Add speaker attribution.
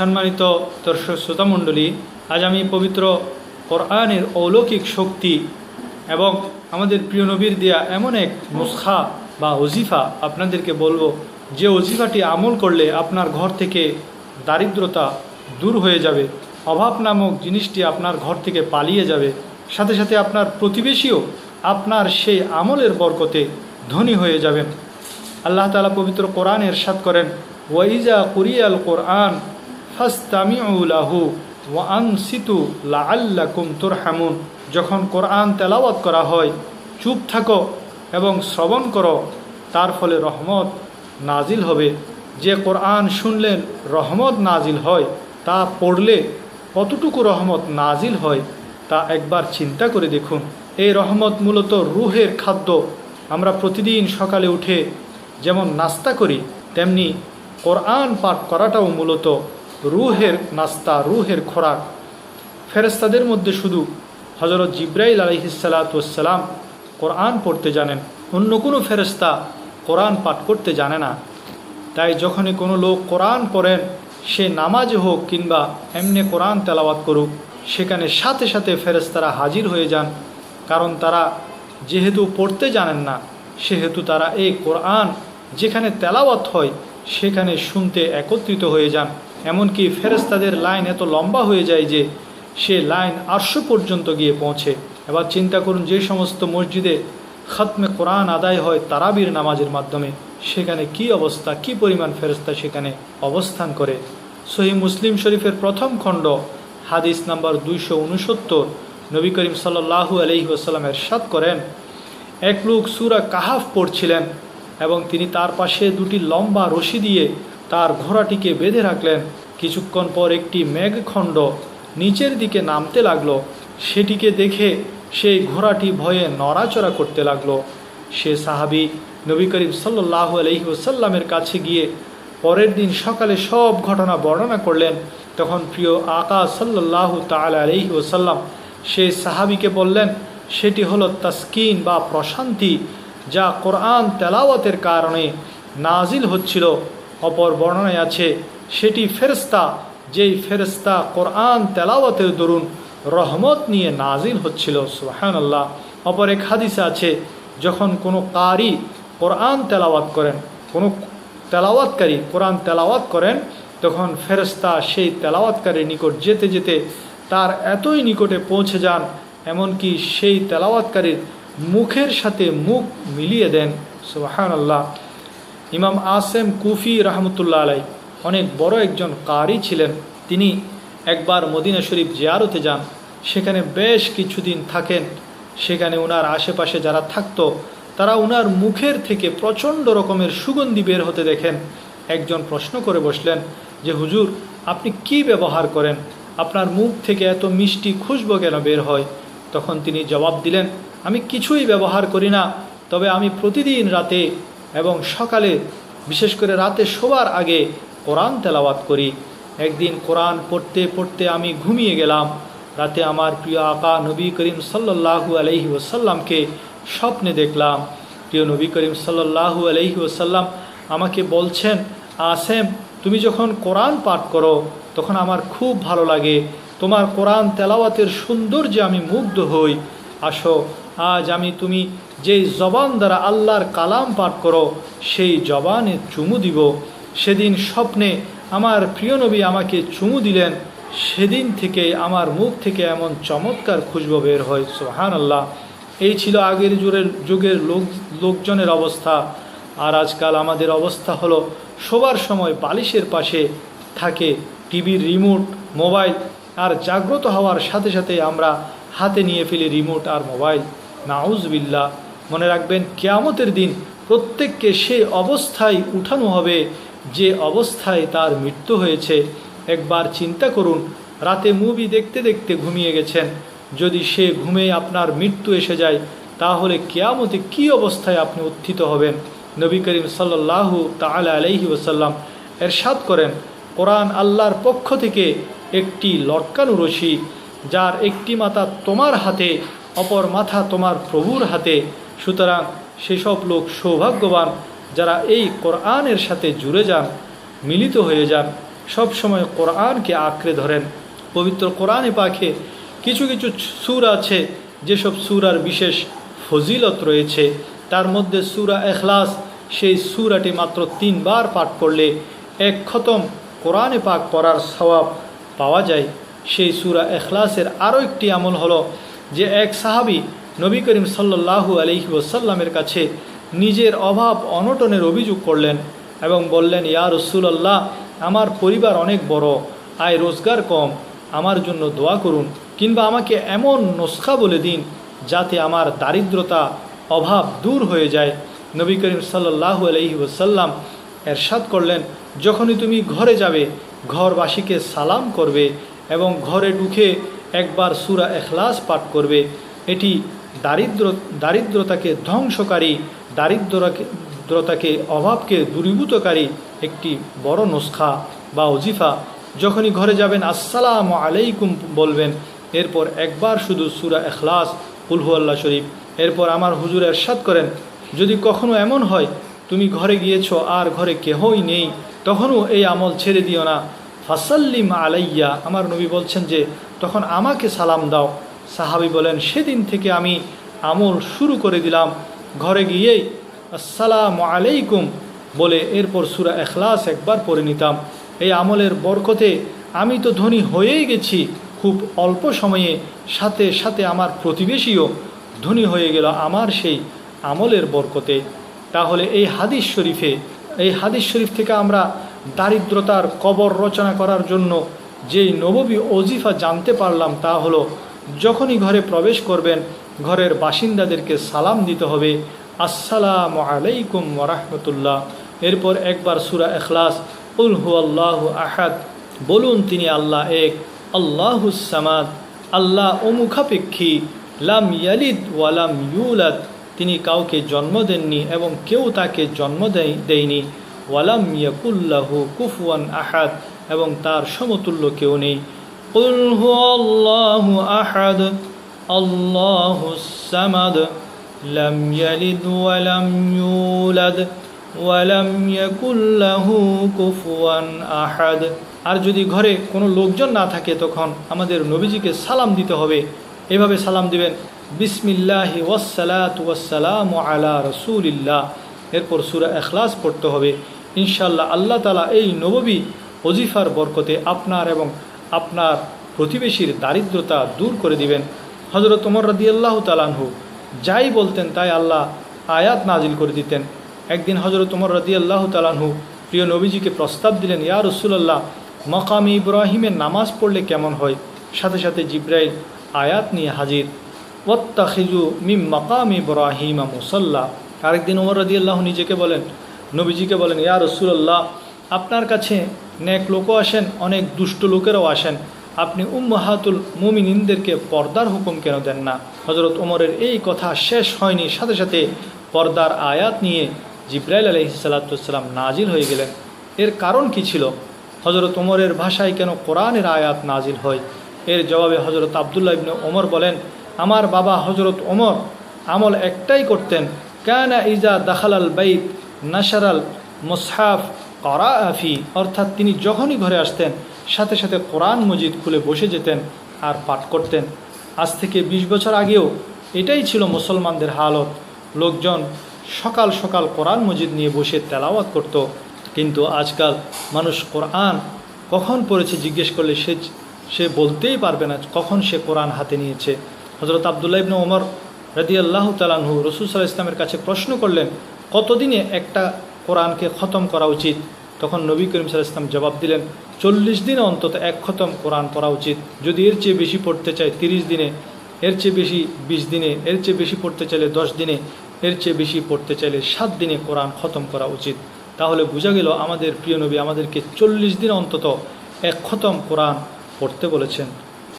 Speaker 1: সম্মানিত দর্শক শ্রোতামণ্ডলী আজ আমি পবিত্র কোরআনের অলৌকিক শক্তি এবং আমাদের প্রিয় নবীর দেয়া এমন এক নুসখা বা ওজিফা আপনাদেরকে বলব, যে ওজিফাটি আমল করলে আপনার ঘর থেকে দারিদ্রতা দূর হয়ে যাবে, অভাব নামক জিনিসটি আপনার ঘর থেকে পালিয়ে যাবে, সাথে সাথে আপনার প্রতিবেশীও আপনার সেই আমলের বরকতে ধনী হয়ে যাবেন। আল্লাহ তালা পবিত্র কোরআন এরশাদ করেন ওয়াইজা কুরিয়াল কোরআন তুরহামুন। যখন কোরআন তেলাওয়াত করা হয়, চুপ থাকো এবং শ্রবণ করো, তার ফলে রহমত নাজিল হবে। যে কোরআন শুনলেন রহমত নাজিল হয়, তা পড়লে কতটুকু রহমত নাজিল হয়, তা একবার চিন্তা করে দেখুন। এই রহমত মূলত রুহের খাদ্য। আমরা প্রতিদিন সকালে উঠে যেমন নাস্তা করি, তেমনি কোরআন পাঠ করাটাও মূলত রুহের নাস্তা, রুহের খোরাক। ফেরেস্তাদের মধ্যে শুধু হজরত জিব্রাইল আলহিসাল্লাতুসাল্লাম কোরআন পড়তে জানেন, অন্য কোনো ফেরেস্তা কোরআন পাঠ করতে জানে না। তাই যখনই কোনো লোক কোরআন পড়েন, সে নামাজ হোক কিংবা এমনি কোরআন তেলাওয়াত করুক, সেখানে সাথে সাথে ফেরেস্তারা হাজির হয়ে যান, কারণ তারা যেহেতু পড়তে জানেন না, সেহেতু তারা এই কোরআন যেখানে তেলাওয়াত হয়, সেখানে শুনতে একত্রিত হয়ে যান। এমনকি ফেরেস্তাদের লাইন এত লম্বা হয়ে যায় যে সে লাইন আটশো পর্যন্ত গিয়ে পৌঁছে। এবার চিন্তা করুন যে সমস্ত মসজিদে খতমে কোরআন আদায় হয় তারাবির নামাজের মাধ্যমে, সেখানে কি অবস্থা, কি পরিমাণ ফেরস্তা সেখানে অবস্থান করে? সহি মুসলিম শরীফের প্রথম খণ্ড, হাদিস নাম্বার দুইশো উনসত্তর, নবী করিম সাল্লাহু আলহি আসাল্লামের সাত করেন, এক লোক সুরা কাহাফ পড়ছিলেন এবং তিনি তার পাশে দুটি লম্বা রশি দিয়ে তার ঘোড়াটিকে বেঁধে রাখলেন। কিছুক্ষণ পর একটি মেঘখণ্ড নিচের দিকে নামতে লাগল। সেটিকে দেখে সেই ঘোড়াটি ভয়ে নড়াচড়া করতে লাগল। সে সাহাবি নবী করিম সাল্লাহ আলহি ওসাল্লামের কাছে গিয়ে পরের দিন সকালে সব ঘটনা বর্ণনা করলেন। তখন প্রিয় আকা সাল্লাহ তাল আলহি ওসাল্লাম সেই সাহাবিকে বললেন, সেটি হলো তাস্কিন বা প্রশান্তি যা কোরআন তেলাওয়াতের কারণে নাজিল হচ্ছিল। অপর বর্ণনায় আছে, সেটি ফেরস্তা যেই ফেরস্তা কোরআন তেলাওয়াতের দরুন রহমত নিয়ে নাজিল হচ্ছিল। সুহান আল্লাহ অপর এক হাদিসে আছে, যখন কোনো কারি কোরআন তেলাওয়াত করেন, কোনো তেলাওয়াতকারী কোরআন তেলাওয়াত করেন, তখন ফেরস্তা সেই তেলাওয়াতকারীর নিকট যেতে যেতে তার এতই নিকটে পৌঁছে যান, এমনকি সেই তেলাওয়াতকারীর মুখের সাথে মুখ মিলিয়ে দেন। সুবাহান আল্লাহ ইমাম আসেম কুফি রহমতুল্লাহ আলাই অনেক বড় একজন কারি ছিলেন। তিনি একবার মদিনা শরীফ জিয়ারতে যান। সেখানে বেশ কিছুদিন থাকেন। সেখানে ওনার আশেপাশে যারা থাকতো, তারা ওনার মুখের থেকে প্রচণ্ড রকমের সুগন্ধি বের হতে দেখেন। একজন প্রশ্ন করে বসলেন যে, হুজুর, আপনি কি ব্যবহার করেন? আপনার মুখ থেকে এত মিষ্টি খুশবো কেন বের হয়? তখন তিনি জবাব দিলেন, আমি কিছুই ব্যবহার করি না, তবে আমি প্রতিদিন রাতে এবং সকালে, বিশেষ করে রাতে শোবার আগে কোরআন তেলাওয়াত করি। একদিন কোরআন পড়তে পড়তে আমি ঘুমিয়ে গেলাম। রাতে আমার প্রিয় আকা নবী করিম সাল্লাহু আলহি ওসাল্লামকে স্বপ্নে দেখলাম। প্রিয় নবী করিম সাল্লাহু আলহি ওসাল্লাম আমাকে বলছেন, আসেম, তুমি যখন কোরআন পাঠ করো, তখন আমার খুব ভালো লাগে। তোমার কোরআন তেলাওয়াতের সৌন্দর্যে আমি মুগ্ধ হই। আসো আজ আমি তুমি যেই জবান দ্বারা আল্লাহর কালাম পাঠ করো, সেই জবানে চুমু দিব। সেদিন স্বপ্নে আমার প্রিয় নবী আমাকে চুমু দিলেন। সেদিন থেকে আমার মুখ থেকে এমন চমৎকার খুশবো বের হয় সোহান আল্লাহ এই ছিল আগের যুগের যুগের লোক, লোকজনের অবস্থা। আর আজকাল আমাদের অবস্থা হলো, শোবার সময় বালিশের পাশে থাকে টিভির রিমোট, মোবাইল। আর জাগ্রত হওয়ার সাথে সাথে আমরা হাতে নিয়ে ফেলি রিমোট আর মোবাইল। নাউজবিল্লা মনে রাখবেন কেয়ামতের দিন প্রত্যেককে সে অবস্থায় উঠানো হবে যে অবস্থায় তার মৃত্যু হয়েছে। একবার চিন্তা করুন, রাতে মুভি দেখতে দেখতে ঘুমিয়ে গেছেন। যদি সে ঘুমে আপনার মৃত্যু এসে যায়, তাহলে কেয়ামতে কি অবস্থায় আপনি উত্থিত হবেন? নবী করিম সাল্লাহু তালা আলহি ওসাল্লাম এরশাদ করেন, কোরআন আল্লাহর পক্ষ থেকে একটি লটকানো রশি, যার একটি মাথা তোমার হাতে অপর মাথা তোমার প্রভুর হাতে। সুতরাং সেসব লোক সৌভাগ্যবান যারা এই কোরআনের সাথে জুড়ে যান, মিলিত হয়ে যান, সব সময় কোরআনকে আঁকড়ে ধরেন। পবিত্র কোরআনে পাখে কিছু কিছু সুর আছে, যেসব সুরার বিশেষ ফজিলত রয়েছে। তার মধ্যে সুরা এখলাস, সেই সুরাটি মাত্র তিনবার পাঠ করলে এক খতম কোরআনে পাক পড়ার স্বভাব পাওয়া যায়। সেই সুরা এখলাসের আরও একটি আমল হলো যে এক সাহাবি নবী করিম সাল্লাল্লাহু আলহি ওসাল্লামের কাছে নিজের অভাব অনটনের অভিযোগ করলেন এবং বললেন, ইয়া রসুলাল্লাহ, আমার পরিবার অনেক বড়, আয় রোজগার কম, আমার জন্য দোয়া করুন, কিংবা আমাকে এমন নস্খা বলে দিন যাতে আমার দারিদ্রতা, অভাব দূর হয়ে যায়। নবী করিম সাল্লাহু আলহি ওসাল্লাম এরশাদ করলেন, যখনই তুমি ঘরে যাবে, ঘরবাসীকে সালাম করবে এবং ঘরে ঢুকে একবার সুরা এখলাস পাঠ করবে। এটি দারিদ্র দারিদ্রতাকে ধ্বংসকারী দারিদ্রতাকে অভাবকে দূরীভূতকারী একটি বড় নুসখা বা অজিফা যখনই ঘরে যাবেন, আসসালাম আলাইকুম বলবেন, এরপর একবার শুধু সুরা এখলাস উলহু আল্লাহ শরীফ এরপর আমার হুজুর এরশাদ করেন। যদি কখনো এমন হয়, তুমি ঘরে গিয়েছো আর ঘরে কেহই নেই তখনও এই আমল ছেড়ে দিও না। ফাসাল্লিম আলাইয়া, আমার নবী বলছেন যে, তখন আমাকে সালাম দাও। সাহাবি বলেন, সেদিন থেকে আমি আমল শুরু করে দিলাম। ঘরে গিয়েই আসসালাম আলাইকুম বলে এরপর সুরা এখলাস একবার পড়ে নিতাম। এই আমলের বরকতে আমি তো ধনী হয়েই গেছি। খুব অল্প সময়ে সাথে সাথে আমার প্রতিবেশীও ধনী হয়ে গেল আমার সেই আমলের বরকতে। তাহলে এই হাদিস শরীফে, এই হাদিস শরীফ থেকে আমরা দারিদ্রতার কবর রচনা করার জন্য যেই নববী অজিফা জানতে পারলাম তা হলো, যখনই ঘরে প্রবেশ করবেন, ঘরের বাসিন্দাদেরকে সালাম দিতে হবে, আসসালাম আলাইকুম ওরহমতুল্লাহ এরপর একবার সুরা এখলাস উল হু আল্লাহ আহাদ, বলুন তিনি আল্লাহ এক আল্লাহুসামাদ আল্লাহ অমুখাপেক্ষী, লাম ইয়ালিদ ওয়ালাম ইউলাদ। তিনি কাউকে জন্ম দেননি এবং কেউ তাকে জন্ম দেয় দেয়নি। ওয়ালাম ইয়াকুল্লাহু কুফওয়ান আহাদ এবং তার সমতুল্য কেউ নেই قل هو الله أحد الله الصمد لم يلد ولم يولد ولم يكن له كفوا أحد আর যদি ঘরে কোনো লোকজন না থাকে তখন আমাদের নবীজিকে সালাম দিতে হবে এভাবে সালাম দিবেন বিসমিল্লাহি ওয়াসালাত ওয়াসালাম আলা রসুলিল্লাহ এরপর সুরা এখলাস পড়তে হবে ইনশাল্লাহ আল্লাহ তালা এই নববী ওজিফার বরকতে আপনার এবং আপনার প্রতিবেশীর দারিদ্রতা দূর করে দিবেন। হজরত ওমর রাদি আল্লাহ তালানহু যাই বলতেন তাই আল্লাহ আয়াত নাজিল করে দিতেন। একদিন হজরত ওমর রাদি আল্লাহ তালানহু প্রিয় নবীজিকে প্রস্তাব দিলেন, ইয়া রসুল্লাহ মকাম ইব্রাহিমের নামাজ পড়লে কেমন হয়? সাথে সাথে জিব্রাইল আয়াত নিয়ে হাজির ওত্তাখিজু মিম মকাম ইব্রাহিমা মুসল্লা। আরেকদিন ওমর রাদি আল্লাহ নিজেকে বলেন নবীজিকে বলেন, ইয়া রসুল্লাহ আপনার কাছে নেক লোকও আসেন, অনেক দুষ্ট লোকেরাও আসেন। আপনি উম্মাহাতুল মুমিনিনদেরকে পর্দার হুকুম কেন দেন না? হজরত ওমরের এই কথা শেষ হয়নি। সাথে সাথে পর্দার আয়াত নিয়ে জিব্রাইল আলহি সাল্লাতুসাল্লাম নাজিল হয়ে গেলেন। এর কারণ কি ছিল? হজরত ওমরের ভাষায় কেন কোরআনের আয়াত নাজিল হয়? এর জবাবে হজরত আবদুল্লাহ ইবনে ওমর বলেন, আমার বাবা হজরত ওমর আমল একটাই করতেন। কানা ইজা দাখালাল বাইত নাসারাল মুসহাফ করা আফি অর্থাৎ তিনি যখনই ঘরে আসতেন, সাথে সাথে কোরআন মজিদ খুলে বসে যেতেন আর পাঠ করতেন। আজ থেকে ২০ বছর আগেও এটাই ছিল মুসলমানদের হালত। লোকজন সকাল সকাল কোরআন মজিদ নিয়ে বসে তেলাওয়াত করত। কিন্তু আজকাল মানুষ কোরআন কখন পড়েছে জিজ্ঞেস করলে সে সে বলতেই পারবে না কখন সে কোরআন হাতে নিয়েছে। হজরত আবদুল্লাহ ইবনে ওমর রদি আল্লাহ তালাহু রসুল সাল্লাহ ইসলামের কাছে প্রশ্ন করলেন কতদিনে একটা কোরআনকে খতম করা উচিত? তখন নবী করিম সাল ইসলাম জবাব দিলেন, চল্লিশ দিনে অন্তত এক খতম কোরআন পড়া উচিত। যদি এর চেয়ে বেশি পড়তে চায় তিরিশ দিনে, এর চেয়ে বেশি বিশ দিনে, এর চেয়ে বেশি পড়তে চাইলে দশ দিনে, এর চেয়ে বেশি পড়তে চাইলে সাত দিনে কোরআন খতম করা উচিত। তাহলে বোঝা গেল আমাদের প্রিয় নবী আমাদেরকে চল্লিশ দিন অন্তত এক খতম কোরআন পড়তে বলেছেন।